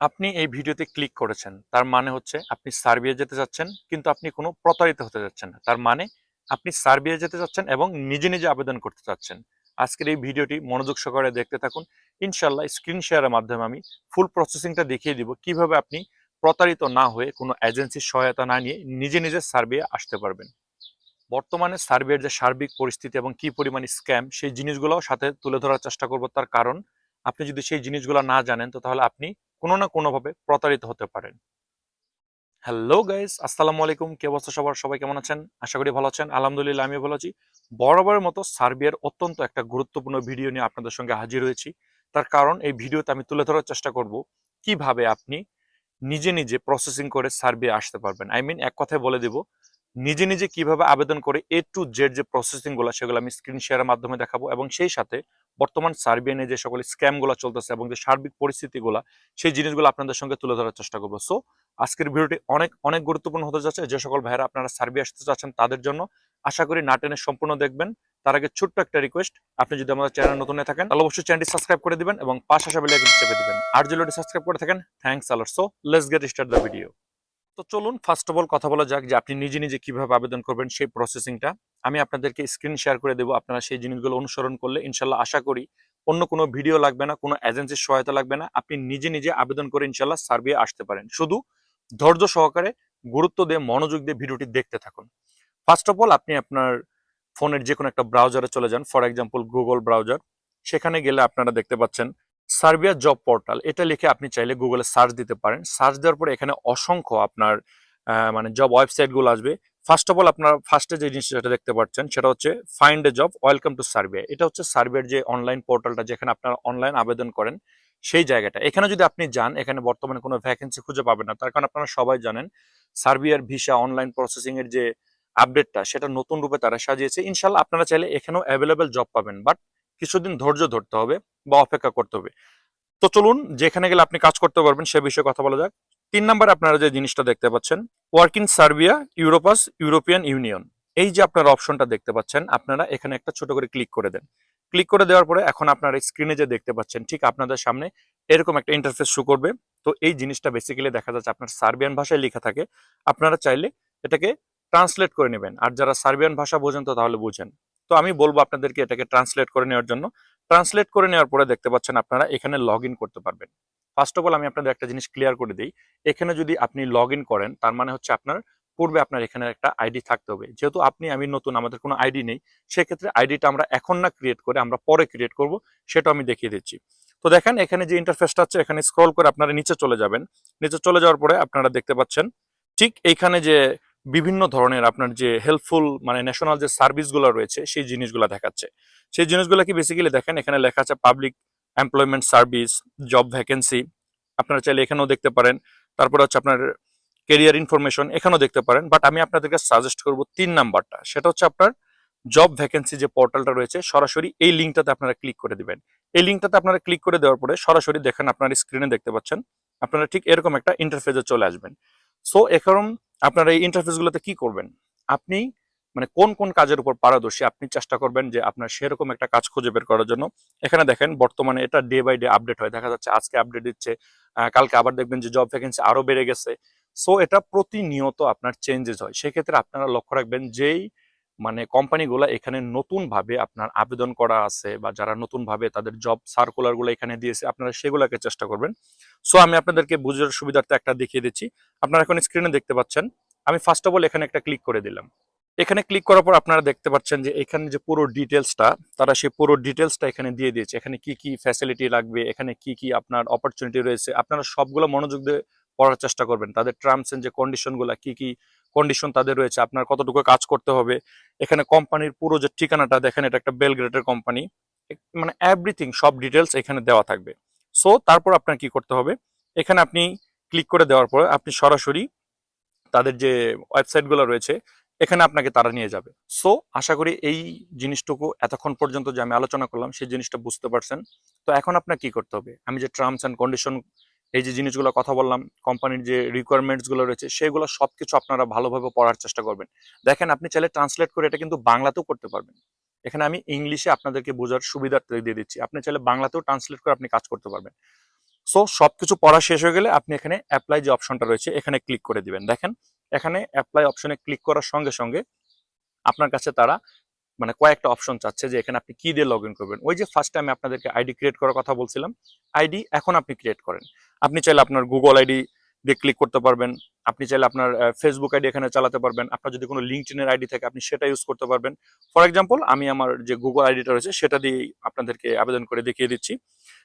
আপনি এই ভিডিওতে ক্লিক করেছেন, তার মানে হচ্ছে আপনি সার্বিয়া যেতে চাচ্ছেন, কিন্তু আপনি কোনো প্রতারিত হতে যাচ্ছেন না। তার মানে আপনি সার্বিয়া যেতে চাচ্ছেন এবং নিজে নিজে আবেদন করতে চাচ্ছেন। আজকের এই ভিডিওটি মনোযোগ সহকারে দেখতে থাকুন। ইনশাল্লাহ স্ক্রিন শেয়ারের মাধ্যমে আমি ফুল প্রসেসিংটা দেখিয়ে দিব, কীভাবে আপনি প্রতারিত না হয়ে কোনো এজেন্সির সহায়তা না নিয়ে নিজে নিজে সার্বিয়া আসতে পারবেন। বর্তমানে সার্বিয়ার যে সার্বিক পরিস্থিতি এবং কি পরিমাণ স্ক্যাম সেই জিনিসগুলোও সাথে তুলে ধরার চেষ্টা করব, তার কারণ আপনি যদি সেই জিনিসগুলো না জানেন, তো তাহলে আপনি কোনো না কোনোভাবে প্রতারিত হতে পারেন। হ্যালো গাইস আসসালামু আলাইকুম। কে অবস্থা সবার? সবাই কেমন আছেন? আশা করি ভালো আছেন। আলহামদুলিল্লাহ, আমিও ভালো আছি। বরাবরের মতো সার্বিয়ার অত্যন্ত একটা গুরুত্বপূর্ণ ভিডিও নিয়ে আপনাদের সঙ্গে হাজির হয়েছি। তার কারণ এই ভিডিওতে আমি তুলে ধরার চেষ্টা করব কীভাবে আপনি নিজে নিজে প্রসেসিং করে সার্বিয়া আসতে পারবেন। আই মিন এক কথায় বলে দিব নিজে নিজে কীভাবে আবেদন করে এ টু জেড যে প্রসেসিংগুলো, সেগুলো আমি স্ক্রিন শেয়ারের মাধ্যমে দেখাবো এবং সেই সাথে বর্তমান সার্বিয়ানে যে সকল স্ক্যামগুলো চলতেছে এবং যে সার্বিক পরিস্থিতিগুলো, সেই জিনিসগুলো আপনাদের সঙ্গে তুলে ধরার চেষ্টা করব। সো আজকের ভিডিওটি অনেক অনেক গুরুত্বপূর্ণ হতে যাচ্ছে। যে সকল ভাইয়েরা আপনারা সার্বিয়া আসতে চাচ্ছেন তাদের জন্য আশা করি না টেনে সম্পূর্ণ দেখবেন। তার আগে ছোট্ট একটা রিকোয়েস্ট আপনি যদি আমাদের চ্যানেল নতুন থাকেন, তাহলে অবশ্যই চ্যানেলটি সাবস্ক্রাইব করে দিবেন এবং পাশে আসা বেলে চেপে দিবেন। আর যদি সাবস্ক্রাইব করে থাকেন thanks a lot so let's get start the video তো চলুন ফার্স্ট অফ অল কথা বলা যাক যে আপনি নিজে নিজে কীভাবে আবেদন করবেন সেই প্রসেসিংটা আমি আপনাদেরকে স্ক্রিন শেয়ার করে দেবো, আপনারা সেই জিনিসগুলো অনুসরণ করলে ইনশাল্লাহ আশা করি অন্য কোনো ভিডিও লাগবে না, কোনো এজেন্সির সহায়তা লাগবে না। আপনি নিজে নিজে আবেদন করে ইনশাল্লাহ সার্বিয়া আসতে পারেন। শুধু ধৈর্য সহকারে গুরুত্ব দিয়ে, মনোযোগ দিয়ে ভিডিওটি দেখতে থাকুন। ফার্স্ট অফ অল আপনি আপনার ফোনের যে কোনো একটা ব্রাউজারে চলে যান। ফর এক্সাম্পল গুগল ব্রাউজার সেখানে গেলে আপনারা দেখতে পাচ্ছেন সার্বিয়া জব পোর্টাল, এটা লিখে আপনি চাইলে গুগলে সার্চ দিতে পারেন। সার্চ দেওয়ার পরে এখানে অসংখ্য আপনার মানে জব ওয়েবসাইটগুলো আসবে। ফার্স্ট অফ অল আপনার ফার্স্টে যে জিনিসটা দেখতে পাচ্ছেন, সেটা হচ্ছে find a job welcome to Serbia এটা হচ্ছে সার্বিয়ার যে অনলাইন পোর্টালটা যেখানে আপনারা অনলাইন আবেদন করেন, সেই জায়গাটা। এখানে যদি আপনি যান, এখানে বর্তমানে কোনো ভ্যাকেন্সি খুঁজে পাবেন না। তার কারণ আপনারা সবাই জানেন সার্বিয়ার ভিসা অনলাইন প্রসেসিং এর যে আপডেটটা সেটা নতুন রূপে তারা সাজিয়েছে। ইনশাল্লাহ আপনারা চাইলে এখানেও অ্যাভেলেবেল জব পাবেন। বাট কিছুদিন ধৈর্য ধরতে হবে বা অপেক্ষা করতে হবে। তো চলুন, যেখানে গেলে আপনি কাজ করতে পারবেন সে বিষয়ে কথা বলা যাক। তিন নম্বরে আপনারা যে জিনিসটা দেখতে পাচ্ছেন work Serbia Europass European Union এই যে আপনার অপশনটা দেখতে পাচ্ছেন, আপনারা এখানে একটা ছোট করে ক্লিক করে দেন। ক্লিক করে দেওয়ার পরে এখন আপনারা স্ক্রিনে যে দেখতে পাচ্ছেন, ঠিক আপনাদের সামনে এরকম একটা ইন্টারফেস শো করবে। তো এই জিনিসটা বেসিক্যালি দেখা যাচ্ছে আপনার সার্বিয়ান ভাষায় লেখা থাকে। আপনারা চাইলে এটাকে ট্রান্সলেট করে নেবেন। আর যারা সার্বিয়ান ভাষা বোঝেন তো তাহলে বুঝেন। তো আমি বলব আপনাদেরকে এটাকে ট্রান্সলেট করে নেওয়ার জন্য। ট্রান্সলেট করে নেওয়ার পরে দেখতে পাচ্ছেন আপনারা এখানে লগ করতে পারবেন। ফার্স্ট অফ অল আমি আপনাদের একটা জিনিস ক্লিয়ার করে দিই। এখানে যদি আপনি লগ করেন, তার মানে হচ্ছে আপনার পূর্বে আপনার এখানে একটা আইডি থাকতে হবে। যেহেতু আপনি, আমি নতুন, আমাদের কোনো আইডি নেই, সেক্ষেত্রে আইডিটা আমরা এখন না ক্রিয়েট করে, আমরা পরে ক্রিয়েট করব সেটা আমি দেখিয়ে দিচ্ছি। তো দেখেন, এখানে যে ইন্টারফেসটা আছে, এখানে স্ক্রল করে আপনারা নিচে চলে যাবেন। নিচে চলে যাওয়ার পরে আপনারা দেখতে পাচ্ছেন, ঠিক এইখানে যে বিভিন্ন ধরনের আপনার যে হেল্পফুল মানে ন্যাশনাল যে সার্ভিসগুলো রয়েছে, সেই জিনিসগুলো দেখাচ্ছে। সেই জিনিসগুলো কি বেসিক্যালি দেখেন? এখানে লেখা আছে public employment service job vacancy আপনারা চাইলে এখানেও দেখতে পারেন। তারপর হচ্ছে আপনার কেরিয়ার ইনফরমেশন এখানেও দেখতে পারেন। বাট আমি আপনাদেরকে সাজেস্ট করব তিন নাম্বারটা। সেটা হচ্ছে আপনার জব ভ্যাকেন্সি যে পোর্টালটা রয়েছে, সরাসরি এই লিঙ্কটাতে আপনারা ক্লিক করে দিবেন। এই লিঙ্কটাতে আপনারা ক্লিক করে দেওয়ার পরে সরাসরি দেখেন আপনার স্ক্রিনে দেখতে পাচ্ছেন। আপনারা ঠিক এরকম একটা ইন্টারফেসে চলে আসবেন। সো এখন আপনারা এই ইন্টারফেসগুলোতে কি করবেন? আপনি মানে কোন কোন কাজের উপর পারদর্শী আপনি চেষ্টা করবেন যে আপনার সেরকম একটা কাজ খুঁজে বের করার জন্য। এখানে দেখেন বর্তমানে এটা ডে বাই ডে আপডেট হয়। দেখা যাচ্ছে আজকে আপডেট দিচ্ছে কালকে আবার দেখবেন যে জব ভ্যাকেন্সি আরও বেড়ে গেছে। সো এটা প্রতিনিয়ত আপনার চেঞ্জেস হয়। সেক্ষেত্রে আপনারা লক্ষ্য রাখবেন যেই মানে কোম্পানিগুলো এখানে নতুন ভাবে আপনার আবেদন করা আছে বা যারা নতুন ভাবে তাদের জব সার্কুলারগুলো এখানে দিয়েছে, আপনারা সেগুলোকে চেষ্টা করবেন। সো আমি আপনাদেরকে বুঝার সুবিধার্থে একটা দেখিয়ে দিচ্ছি। আপনারা এখন স্ক্রিনে দেখতে পাচ্ছেন, আমি ফার্স্ট অফ অল এখানে একটা ক্লিক করে দিলাম। এখানে ক্লিক করার পর আপনারা দেখতে পাচ্ছেন যে এখানে যে পুরো ডিটেলসটা তারা সেই পুরো ডিটেলসটা এখানে দিয়ে দিয়েছে। এখানে কি কি ফ্যাসিলিটি লাগবে, এখানে কি কি আপনার অপরচুনিটি রয়েছে, আপনারা সবগুলো মনোযোগ দিয়ে পড়ার চেষ্টা করবেন। তাদের টার্মস এন্ড যে কন্ডিশনগুলো কি কি কন্ডিশন তাদের রয়েছে, আপনার কতটুকু কাজ করতে হবে। এখানে কোম্পানির পুরো যে ঠিকানাটা, দেখেন এটা একটা বেলগ্রেডের কোম্পানি মানে এভরিথিং সব ডিটেলস এখানে দেওয়া থাকবে। সো তারপর আপনার কি করতে হবে? এখানে আপনি ক্লিক করে দেওয়ার পর, আপনি সরাসরি তাদের যে ওয়েবসাইটগুলো রয়েছে, এখানে আপনাকে তারা নিয়ে যাবে। সো আশা করি এই জিনিসটুকু এতক্ষণ পর্যন্ত যে আমি আলোচনা করলাম, সেই জিনিসটা বুঝতে পারছেন। তো এখন আপনার কি করতে হবে? আমি যে টার্মস অ্যান্ড কন্ডিশন এই যে জিনিসগুলো কথা বললাম কোম্পানির যে রিকোয়ারমেন্টসগুলো রয়েছে, সেগুলো সবকিছু আপনারা ভালোভাবে পড়ার চেষ্টা করবেন। দেখেন, আপনি চাইলে ট্রান্সলেট করে এটা কিন্তু বাংলাতেও করতে পারবেন। এখানে আমি ইংলিশে আপনাদেরকে বোঝার সুবিধার্থে দিয়ে দিচ্ছি। আপনি চাইলে বাংলাতেও ট্রান্সলেট করে আপনি কাজ করতে পারবেন। সো সবকিছু পড়া শেষ হয়ে গেলে আপনি এখানে অ্যাপ্লাই যে অপশনটা রয়েছে, এখানে ক্লিক করে দিবেন। দেখেন, এখানে অ্যাপ্লাই অপশনে ক্লিক করার সঙ্গে সঙ্গে আপনার কাছে তারা মানে কয়েকটা অপশন চাচ্ছে যে এখানে আপনি কি দিয়ে লগ ইন করবেন। ওই যে ফার্স্ট টাইমে আপনাদেরকে আইডি ক্রিয়েট করার কথা বলছিলাম আইডি এখন আপনি ক্রিয়েট করেন। আপনি চাইলে আপনার গুগল আইডি দিয়ে ক্লিক করতে পারবেন, আপনি চাইলে আপনার ফেসবুক আইডি এখানে চালাতে পারবেন, আপনার যদি কোনো লিঙ্কডিনের আইডি থাকে আপনি সেটা ইউজ করতে পারবেন। ফর এক্সাম্পল আমি আমার যে গুগল আইডিটা রয়েছে সেটা দিয়ে আপনাদেরকে আবেদন করে দেখিয়ে দিচ্ছি।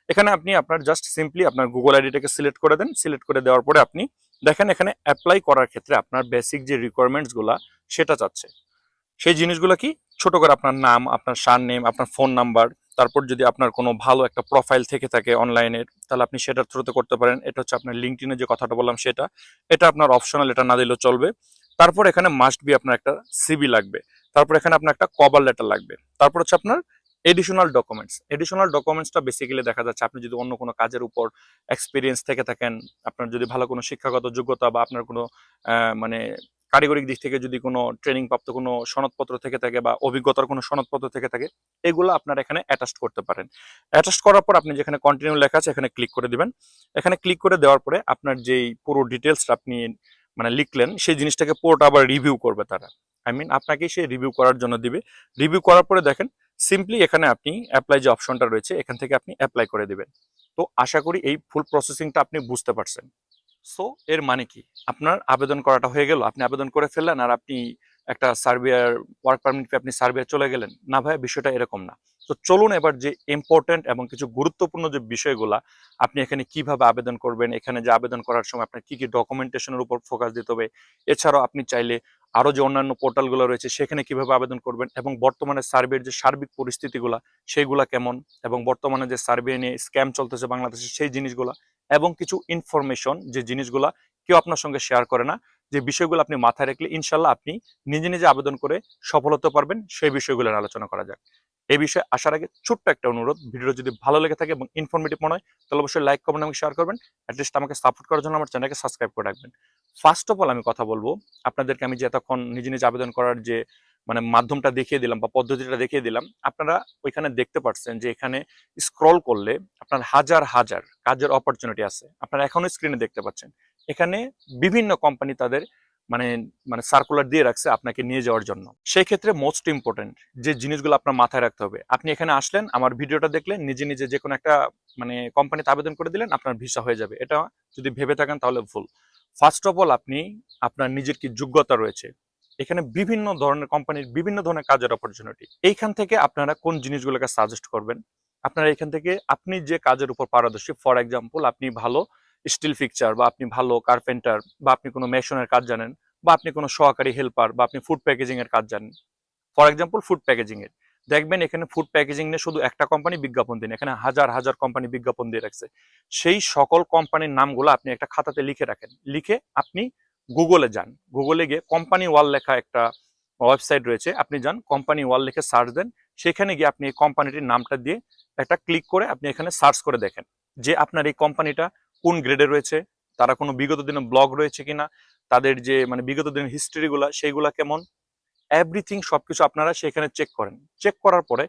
এখানে আপনি আপনার জাস্ট সিম্পলি আপনার গুগল আইডিটাকে সিলেক্ট করে দেন। সিলেক্ট করে দেওয়ার পরে আপনি দেখেন এখানে অ্যাপ্লাই করার ক্ষেত্রে আপনার বেসিক যে রিকোয়ারমেন্টসগুলা সেটা চাচ্ছে। সেই জিনিসগুলো কি? ছোট করে আপনার নাম, আপনার সার নেম আপনার ফোন নাম্বার তারপর যদি আপনার কোনো ভালো একটা প্রোফাইল থেকে থাকে অনলাইনের তাহলে আপনি সেটার থ্রুতে করতে পারেন। এটা হচ্ছে আপনার লিঙ্কডিনে যে কথাটা বললাম সেটা। এটা আপনার অপশনাল এটা না দিলেও চলবে। তারপর এখানে মাস্ট বি আপনার একটা সিবি লাগবে। তারপর এখানে আপনার একটা কভার লেটার লাগবে। তারপর হচ্ছে আপনার এডিশনাল ডকুমেন্টস এডিশনাল ডকুমেন্টসটা বেসিক্যালি দেখা যাচ্ছে, আপনি যদি অন্য কোনো কাজের উপর এক্সপিরিয়েন্স থেকে থাকেন, আপনার যদি ভালো কোনো শিক্ষাগত যোগ্যতা বা আপনার কোনো মানে কারিগরিক দিক থেকে যদি কোনো ট্রেনিং প্রাপ্ত কোনো সনদপত্র থেকে থাকে বা অভিজ্ঞতার কোনো সনদপত্র থেকে থাকে, এগুলো আপনার এখানে অ্যাটাচ করতে পারেন। অ্যাটাচ করার পর আপনি যেখানে কন্টিনিউ লেখা আছে, এখানে ক্লিক করে দিবেন। এখানে ক্লিক করে দেওয়ার পরে আপনার যেই পুরো ডিটেলসটা আপনি মানে লিখলেন, সেই জিনিসটাকে পুরোটা আবার রিভিউ করবে তারা। আই মিন আপনাকে সে রিভিউ করার জন্য দিবে। রিভিউ করার পরে দেখেন সিম্পলি এখানে আপনি অ্যাপ্লাই যে অপশনটা রয়েছে, এখান থেকে আপনি অ্যাপ্লাই করে দিবেন। তো আশা করি এই ফুল প্রসেসিংটা আপনি বুঝতে পারছেন। সো এর মানে কি? আপনার আবেদন করাটা হয়ে গেল, আপনি আবেদন করে ফেললেন আর আপনি একটা সার্বিয়ার ওয়ার্ক পারমিট পেয়ে আপনি সার্বিয়া চলে গেলেন। না ভাই, বিষয়টা এরকম না। তো চলুন এবার যে ইম্পর্টেন্ট এবং কিছু গুরুত্বপূর্ণ যে বিষয়গুলা, আপনি এখানে কীভাবে আবেদন করবেন, এখানে যে আবেদন করার সময় আপনার কি কি ডকুমেন্টেশনের উপর ফোকাস দিতে হবে, এছাড়াও আপনি চাইলে আরও যে অন্যান্য পোর্টালগুলো রয়েছে, সেখানে কীভাবে আবেদন করবেন এবং বর্তমানে সার্ভের যে সার্বিক পরিস্থিতিগুলা সেইগুলা কেমন এবং বর্তমানে যে সার্ভে নিয়ে স্ক্যাম চলতেছে বাংলাদেশে, সেই জিনিসগুলা এবং কিছু ইনফরমেশন যে জিনিসগুলা কেউ আপনার সঙ্গে শেয়ার করে না, যে বিষয়গুলো আপনি মাথায় রাখলে ইনশাল্লাহ আপনি নিজে নিজে আবেদন করে সফল হতে পারবেন, সেই বিষয়গুলো আলোচনা করা যাক। এই বিষয়ে আসার আগে ছোট্ট একটা অনুরোধ ভিডিও যদি ভালো লেগে থাকে এবং ইনফরমেটিভ মনে হয়, তাহলে অবশ্যই লাইক কমেন্ট এবং শেয়ার করবেন। অ্যাটলিস্ট আমাকে সাপোর্ট করার জন্য আমার চ্যানেলকে সাবস্ক্রাইব করে রাখবেন। ফার্স্ট অফ অল আমি কথা বলব, আপনাদেরকে আমি যে এতক্ষণ নিজে নিজে আবেদন করার যে মানে মাধ্যমটা দেখিয়ে দিলাম বা পদ্ধতিটা দেখিয়ে দিলাম, আপনারা ওইখানে দেখতে পাচ্ছেন যে এখানে স্ক্রল করলে আপনার হাজার হাজার কাজের অপরচুনিটি আছে। আপনারা এখনও স্ক্রিনে দেখতে পাচ্ছেন। এখানে বিভিন্ন কোম্পানি তাদের মানে মানে সার্কুলার দিয়ে রাখছে আপনাকে নিয়ে যাওয়ার জন্য। সেই ক্ষেত্রে মোস্ট ইম্পর্টেন্ট যে জিনিসগুলো আপনার মাথায় রাখতে হবে। আপনি এখানে আসলেন, আমার ভিডিওটা দেখলেন, নিজে নিজে যে কোনো একটা মানে কোম্পানিতে আবেদন করে দিলেন, আপনার ভিসা হয়ে যাবে। এটা যদি ভেবে থাকেন তাহলে ভুল। ফার্স্ট অফ অল আপনি আপনার নিজের কি যোগ্যতা রয়েছে এখানে বিভিন্ন ধরনের কোম্পানির বিভিন্ন ধরনের কাজের অপরচুনিটি এইখান থেকে আপনারা কোন জিনিসগুলোকে সাজেস্ট করবেন? আপনারা এখান থেকে আপনি যে কাজের উপর পারদর্শী ফর এক্সাম্পল আপনি ভালো স্টিল ফিকচার বা আপনি ভালো কার্পেন্টার বা আপনি কোনো মেশনের কাজ জানেন বা আপনি কোনো সহকারী হেল্পার বা আপনি ফুড প্যাকেজিং এর কাজ জানেন। ফর এক্সাম্পল ফুড প্যাকেজিং এর। দেখবেন এখানে ফুড প্যাকেজিং নিয়ে শুধু একটা কোম্পানি বিজ্ঞাপন দিন এখানে হাজার হাজার কোম্পানি বিজ্ঞাপন দিয়ে রাখছে। সেই সকল কোম্পানির নামগুলো আপনি একটা খাতাতে লিখে রাখেন। লিখে আপনি গুগলে যান। গুগলে গিয়ে কোম্পানি ওয়াল লেখা একটা ওয়েবসাইট রয়েছে। আপনি যান কোম্পানি ওয়াল লিখে সার্চ দেন। সেখানে গিয়ে আপনি এই কোম্পানিটির নামটা দিয়ে একটা ক্লিক করে আপনি এখানে সার্চ করে দেখেন যে আপনার এই কোম্পানিটা কোন গ্রেডে রয়েছে, তারা কোনো বিগত দিনে ব্লগ রয়েছে কিনা, তাদের যে মানে বিগত দিনের হিস্ট্রিগুলা সেইগুলা কেমন? এভরিথিং সবকিছু আপনারা সেখানে চেক করেন। চেক করার পরে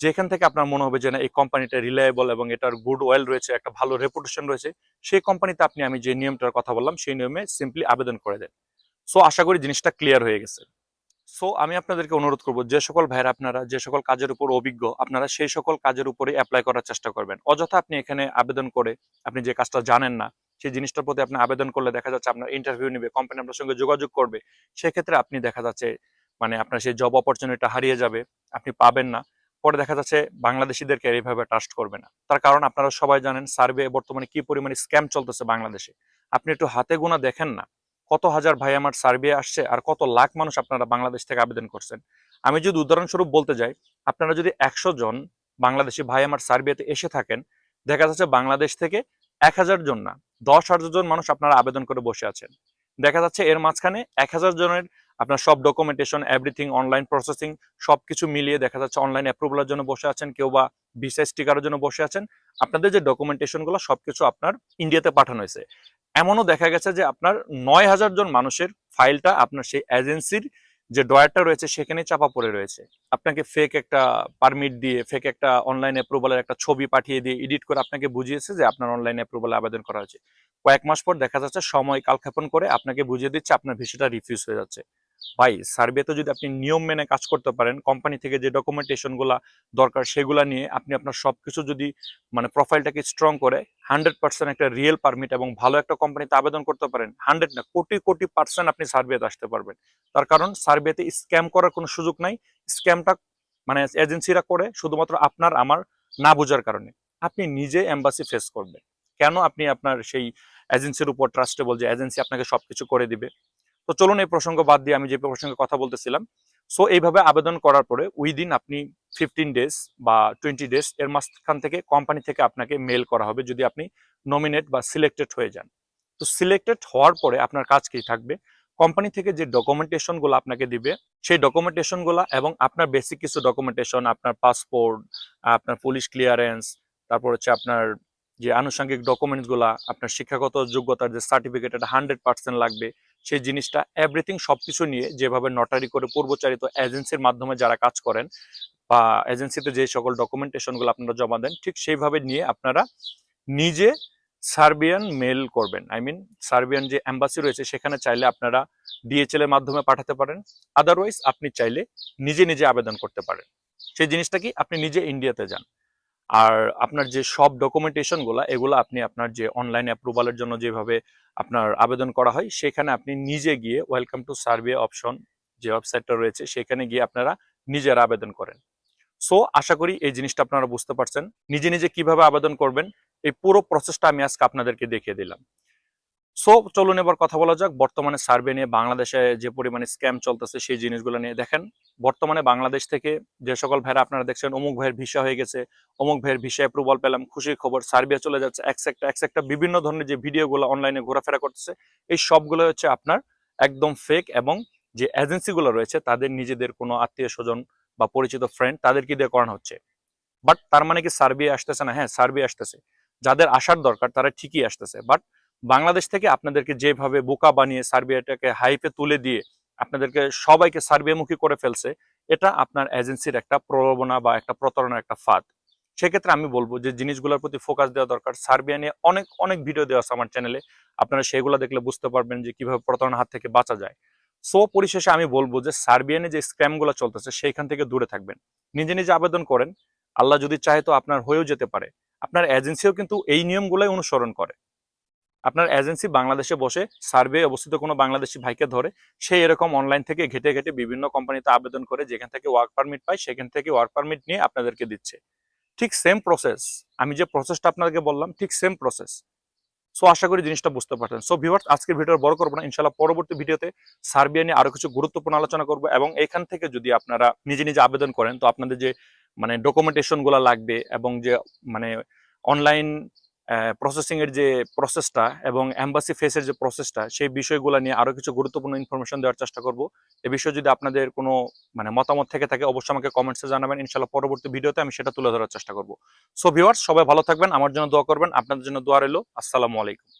যেখান থেকে আপনার মনে হবে যে না, এই কোম্পানিটা রিলায়েবল এবং এটার গুড ওয়েল রয়েছে, একটা ভালো রেপুটেশন রয়েছে, সেই কোম্পানিতে আপনি, আমি যে নিয়মটার কথা বললাম, সেই নিয়মে সিম্পলি আবেদন করে দেন। সো আশা করি জিনিসটা ক্লিয়ার হয়ে গেছে। সো আমি আপনাদেরকে অনুরোধ করব, যে সকল ভাইরা আপনারা, যে সকল কাজের উপর অভিজ্ঞ, আপনারা সেই সকল কাজের উপরে অ্যাপ্লাই করার চেষ্টা করবেন। অযথা আপনি এখানে আবেদন করে, আপনি যে কাজটা জানেন না, সেই জিনিসটার প্রতি আপনি আবেদন করলে দেখা যাচ্ছে আপনার ইন্টারভিউ নেবে কোম্পানি আপনার সঙ্গে যোগাযোগ করবে, সেক্ষেত্রে আপনি দেখা যাচ্ছে মানে আপনার সেই জব অপরচুনিটিটা হারিয়ে যাবে, আপনি পাবেন না। পরে দেখা যাচ্ছে বাংলাদেশিদেরকে এইভাবে ট্রাস্ট করবে না। তার কারণ আপনারা সবাই জানেন সার্ভে বর্তমানে কি পরিমাণে স্ক্যাম চলতেছে বাংলাদেশে। আপনি একটু হাতে গোনা দেখেন না, কত হাজার ভাই আমার সার্ভে আসছে আর কত লাখ মানুষ আপনারা বাংলাদেশ থেকে আবেদন করছেন। আমি যদি উদাহরণস্বরূপ বলতে যাই, আপনারা যদি একশো জন বাংলাদেশি ভাই আমার সার্বিয়াতে এসে থাকেন, দেখা যাচ্ছে বাংলাদেশ থেকে এক হাজার জন না, দশ হাজার জন মানুষ আপনারা আবেদন করে বসে আছেন। দেখা যাচ্ছে এর মাঝখানে এক হাজার জনের আপনার সব ডকুমেন্টেশন এভরিথিং অনলাইন প্রসেসিং সবকিছু মিলিয়ে দেখা যাচ্ছে অনলাইন অ্যাপ্রুভালের জন্য বসে আছেন, কেউ বা ভিসা স্টিকারের জন্য বসে আছেন। আপনাদের যে ডকুমেন্টেশনগুলো, সবকিছু আপনার ইন্ডিয়াতে পাঠানো হয়েছে। এমনও দেখা গেছে যে আপনার নয় হাজার জন মানুষের ফাইলটা আপনার সেই এজেন্সির যে ডয়ারটা রয়েছে, সেখানে চাপা পড়ে রয়েছে। আপনাকে ফেক একটা পারমিট দিয়ে ফেক একটা অনলাইন অ্যাপ্রুভালের একটা ছবি পাঠিয়ে দিয়ে এডিট করে আপনাকে বুঝিয়েছে যে আপনার অনলাইন অ্যাপ্রুভালে আবেদন করা হয়েছে। কয়েক মাস পর দেখা যাচ্ছে, সময় কালক্ষেপণ করে আপনাকে বুঝিয়ে দিচ্ছে, আপনার ভিসাটা রিফিউজ হয়ে যাচ্ছে। ভাই সার্বিয়াতে যদি আপনি নিয়ম মেনে কাজ করতে পারেন কোম্পানি থেকে যে ডকুমেন্টেশনগুলা দরকার সেগুলা নিয়ে আপনি আপনার সবকিছু যদি মানে প্রোফাইলটাকে স্ট্রং করে হান্ড্রেড পার্সেন্ট একটা রিয়েল পারমিট এবং ভালো একটা কোম্পানিতে আবেদন করতে পারেন হান্ড্রেড না, কোটি কোটি পার্সেন্ট আপনি সার্বিয়াতে আসতে পারবেন। তার কারণ সার্বিয়াতে স্ক্যাম করার কোনো সুযোগ নাই স্ক্যামটা মানে এজেন্সিরা করে শুধুমাত্র আপনার, আমার না বোঝার কারণে। আপনি নিজে এম্বাসি ফেস করবেন। কেন আপনি আপনার সেই এজেন্সির উপর ট্রাস্টেবল যে এজেন্সি আপনাকে সবকিছু করে দিবে? তো চলুন এই প্রসঙ্গ বাদ দিয়ে আমি যে প্রসঙ্গে কথা বলতেছিলাম। সো এইভাবে আবেদন করার পরে উইদিন আপনি ফিফটিন ডেজ বা টোয়েন্টি ডেজ এর মাঝখান থেকে কোম্পানি থেকে আপনাকে মেল করা হবে যদি আপনি নমিনেট বা সিলেক্টেড হয়ে যান। তো সিলেক্টেড হওয়ার পরে আপনার কাজ কি থাকবে? কোম্পানি থেকে যে ডকুমেন্টেশনগুলো আপনাকে দিবে, সেই ডকুমেন্টেশনগুলা এবং আপনার বেসিক কিছু ডকুমেন্টেশন আপনার পাসপোর্ট আপনার পুলিশ ক্লিয়ারেন্স তারপর হচ্ছে আপনার যে আনুষঙ্গিক ডকুমেন্টসগুলা, আপনার শিক্ষাগত যোগ্যতার যে সার্টিফিকেট এটা হান্ড্রেড পার্সেন্ট লাগবে। সেই জিনিসটা এভরিথিং সবকিছু নিয়ে যেভাবে নটারি করে পূর্বচারিত এজেন্সির মাধ্যমে যারা কাজ করেন বা এজেন্সিতে যে সকল ডকুমেন্টেশনগুলো আপনারা জমা দেন, ঠিক সেইভাবে নিয়ে আপনারা নিজে সার্বিয়ান মেল করবেন। আই মিন সার্বিয়ান যে এম্বাসি রয়েছে, সেখানে চাইলে আপনারা ডিএচএল এর মাধ্যমে পাঠাতে পারেন। আদারওয়াইজ আপনি চাইলে নিজে নিজে আবেদন করতে পারেন। সেই জিনিসটা কি? আপনি নিজে ইন্ডিয়াতে যান। আর আপনার যে সব ডকুমেন্টেশনগুলা, এগুলো আপনি আপনার যে অনলাইন অ্যাপ্রুভালের জন্য যেভাবে আপনার আবেদন করা হয়, সেখানে আপনি নিজে গিয়ে ওয়েলকাম টু সার্ভে অপশন যে ওয়েবসাইটটা রয়েছে, সেখানে গিয়ে আপনারা নিজের আবেদন করেন। সো আশা করি এই জিনিসটা আপনারা বুঝতে পারছেন। নিজে নিজে কীভাবে আবেদন করবেন, এই পুরো প্রসেসটা আমি আজকে আপনাদেরকে দেখিয়ে দিলাম। সো চলুন এবার কথা বলা যাক। বর্তমানে সার্ভে নিয়ে বাংলাদেশে যে পরিমাণে স্ক্যাম চলতেছে সেই জিনিসগুলো নিয়ে। দেখেন, বর্তমানে বাংলাদেশ থেকে যে সকল ভাইরা আপনারা দেখছেন, অমুক ভাইয়ের ভিসা হয়ে গেছে, অমুক ভাইয়ের ভিসা অ্যাপ্রুভাল পেলাম, খুশির খবর সার্বিয়া চলে যাচ্ছে এক্স একটা এক্স একটা বিভিন্ন ধরনের যে ভিডিওগুলো অনলাইনে ঘোরাফেরা করতেছে, এই সবগুলো হচ্ছে আপনার একদম ফেক এবং যে এজেন্সিগুলো রয়েছে, তাদের নিজেদের কোনো আত্মীয় স্বজন বা পরিচিত ফ্রেন্ড তাদেরকে দিয়ে করানো হচ্ছে। বাট তার মানে কি সার্বিয়া আসতেছে না? হ্যাঁ সার্বিয়া আসতেছে। যাদের আসার দরকার, তারা ঠিকই আসতেছে। বাট বাংলাদেশ থেকে আপনাদেরকে যেভাবে বোকা বানিয়ে সার্বিয়াটাকে হাইপে তুলে দিয়ে আপনাদেরকে সবাইকে সার্বিয়ামুখী করে ফেলছে, এটা আপনার এজেন্সির একটা প্রলোভনা বা একটা প্রতারণার একটা ফাঁদ। সেক্ষেত্রে আমি বলব যে জিনিসগুলোর প্রতি ফোকাস দেওয়া দরকার। সার্বিয়া নিয়ে অনেক অনেক ভিডিও দেওয়া আছে আমার চ্যানেলে আপনারা সেগুলো দেখলে বুঝতে পারবেন যে কীভাবে প্রতারণার হাত থেকে বাঁচা যায়। সো পরিশেষে আমি বলব যে সার্বিয়ানে যে স্ক্যামগুলো চলতেছে, সেইখান থেকে দূরে থাকবেন। নিজে নিজে আবেদন করেন। আল্লাহ যদি চাহে তো আপনার হয়েও যেতে পারে। আপনার এজেন্সিও কিন্তু এই নিয়মগুলোই অনুসরণ করে। আপনার এজেন্সি বাংলাদেশে বসে সার্ভে অবস্থিত কোনো বাংলাদেশি ভাইকে ধরে, সে এরকম অনলাইন থেকে ঘেটে ঘেটে বিভিন্ন কোম্পানিতে আবেদন করে, যেখান থেকে ওয়ার্ক পারমিট পায়, সেখান থেকে ওয়ার্ক পারমিট নিয়ে আপনাদেরকে দিচ্ছে। ঠিক সেম প্রসেস আমি যে প্রসেসটা আপনাদেরকে বললাম, ঠিক সেম প্রসেস সো আশা করি জিনিসটা বুঝতে পারছেন। সো ভিউয়ার্স আজকের ভিডিও বড় করব না। ইনশাল্লাহ পরবর্তী ভিডিওতে সার্বিয়া নিয়ে আরও কিছু গুরুত্বপূর্ণ আলোচনা করব এবং এখান থেকে যদি আপনারা নিজে নিজে আবেদন করেন, তো আপনাদের যে মানে ডকুমেন্টেশনগুলা লাগবে এবং যে মানে অনলাইন প্রসেসিং এর যে প্রসেসটা এবং অ্যাম্বাসি ফেসের যে প্রসেসটা সেই বিষয়গুলো নিয়ে আরও কিছু গুরুত্বপূর্ণ ইনফরমেশন দেওয়ার চেষ্টা করব। এ বিষয়ে যদি আপনাদের কোনো মানে মতামত থেকে থাকে, অবশ্যই আমাকে কমেন্টসে জানাবেন। ইনশাল্লাহ পরবর্তী ভিডিওতে আমি সেটা তুলে ধরার চেষ্টা করব। সো ভিওয়ার্স সবাই ভালো থাকবেন, আমার জন্য দোয়া করবেন, আপনাদের জন্য দোয়া রইল। আসসালামু আলাইকুম।